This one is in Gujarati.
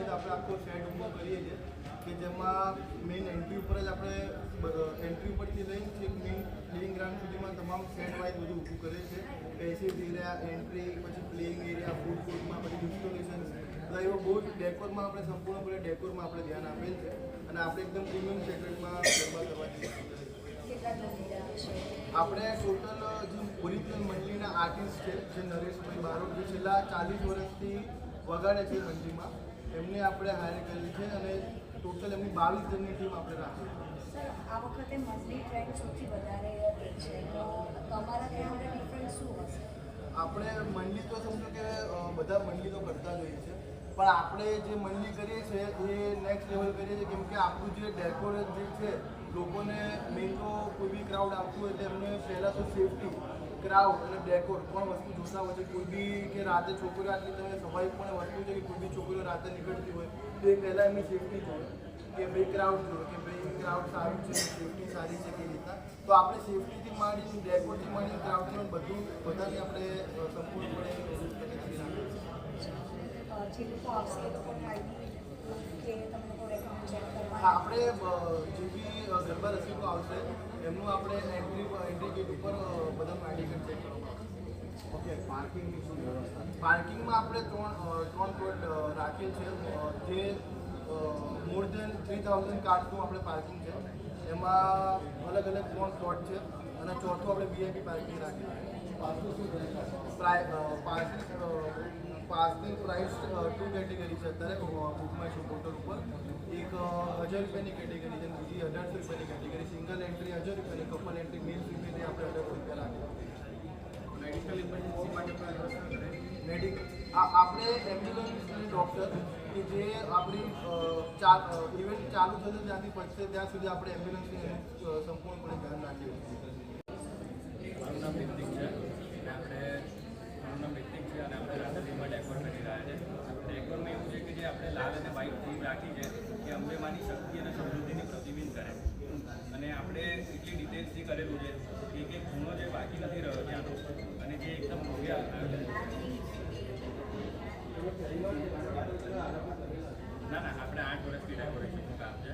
કે જેમાં આપણે આખો સેટ ઊભો કરીએ છીએ કે જેમાં મેઇન એન્ટ્રી ઉપર જ આપણે એન્ટ્રી ઉપરથી લઈને છેક મેઇન પ્લેઇંગ ગ્રાઉન્ડ સુધીમાં તમામ સેટ વાઇઝ બધું ઊભું કરે છે પેસિવ એરિયા એન્ટ્રી પછી પ્લેઇંગ એરિયા ફૂડ કોર્ટમાં પછી ઇન્સ્ટોલેશન બધા એવો બહુ જ ડેકોરમાં આપણે સંપૂર્ણપણે ડેકોરમાં આપણે ધ્યાન આપેલ છે અને આપણે એકદમ પ્રીમિયમ સેગમેન્ટમાં ગરબા કરવાની છે? આપણે ટોટલ જે ઓરિજિનલ મંડળીના આર્ટિસ્ટ છે જે નરેશભાઈ બારોટ જે છેલ્લા ચાલીસ વર્ષથી વગાડે છે મંડળીમાં એમને આપણે હાયર કરેલી છે અને ટોટલ એમની બાવીસ જણની ટીમ આપણે રાખી સર આ વખતે મંથલી ટ્રેન્ડ સૌથી વધારે છે. તો તમારા ત્યાં ડિફરન્સ શું હશે? આપણે મંડળી તો સમજો કે બધા મંડળી તો કરતા જ હોઈએ છે. પણ આપણે જે મંડી કરીએ છીએ એ નેક્સ્ટ લેવલ કરીએ છીએ. કેમ કે આપણું જે ડેકોરેટ જે છે, લોકોને મેઇન તો કોઈ બી ક્રાઉડ આવતું હોય તેમને પહેલાં તો સેફટી ક્રાઉડ અને ડેકોર પણ વસ્તુ જોતા હોય છે. કોઈ બી કે રાતે છોકરીઓ આટલી તમે સ્વાભાવિક પણ વસ્તુ છે કે કોઈ બી છોકરીઓ રાતે નીકળતી હોય, તો પહેલાં એમની સેફટી જોઈએ કે ભાઈ ક્રાઉડ જોઈએ કે ભાઈ ક્રાઉડ સારું છે સેફટી સારી છે કે રીતના. તો આપણે સેફટીથી માંડીને ડેકોરથી માંડીને ક્રાઉડથી બધું બધાની આપણે સંપૂર્ણપણે તકેદારી રાખીએ છીએ. અ, જે લોકો આવશે એ લોકોને આઈડી કે તમે લોકો એકાઉન્ટ ચેક હા, કરવા આપણે જે બી ગરબા રસિકો આવશે એમનું આપણે એન્ટ્રી એન્ટ્રી ગેટ ઉપર બધાનું આઈડી કાર્ડ ચેક કરવામાં ઓકે પાર્કિંગની શું વ્યવસ્થા? પાર્કિંગમાં આપણે ત્રણ ત્રણ પ્લોટ રાખીએ રાખેલ છે. જે મોર દેન થ્રી થાઉઝન્ડ કાર્ડનું આપણે પાર્કિંગ છે. એમાં અલગ અલગ ત્રણ પ્લોટ છે અને ચોથું આપણે વીઆઈપી પાર્કિંગ રાખીએ પાર્કિંગ શું પ્રાઇસ પાસની પ્રાઇસ ટુ કેટેગરી છે અત્યારે બુકમાં છે પોર્ટલ ઉપર એક હજાર રૂપિયાની કેટેગરી છે બીજી અઢારસો રૂપિયાની કેટેગરી સિંગલ એન્ટ્રી હજાર રૂપિયાની કપલ એન્ટ્રી મેલ ફિમેલની આપણે અઢારસો રૂપિયા રાખીએ મેડિકલ ઇમરજન્સી માટે પણ મેડિકલ આપણે એમ્બ્યુલન્સ અને ડૉક્ટર કે જે આપણી ઇવેન્ટ ચાલુ થશે ત્યાંથી પચશે ત્યાં સુધી આપણે એમ્બ્યુલન્સની સંપૂર્ણપણે ધ્યાન રાખીએ છીએ મારું નામ રિતિક છે અને આપણે મારું નામ રિતિક છે અને આપણે રાત્રિમાં ડેકોર કરી રહ્યા છે ડેકોરમાં એવું છે કે જે આપણે લાલ અને વ્હાઇટ થીમ રાખી છે કે અંબેમાની શક્તિ અને સમૃદ્ધિને પ્રતિબિંબ કરે અને આપણે એટલી ડિટેલ્સથી કરેલું છે કે એક ખૂણો જે બાકી નથી રહ્યો ત્યાંનો અને જે એકદમ ભવ્ય આયોજન ના ના, આપણે આઠ વર્ષથી ડેકોરેશનનું કામ છે.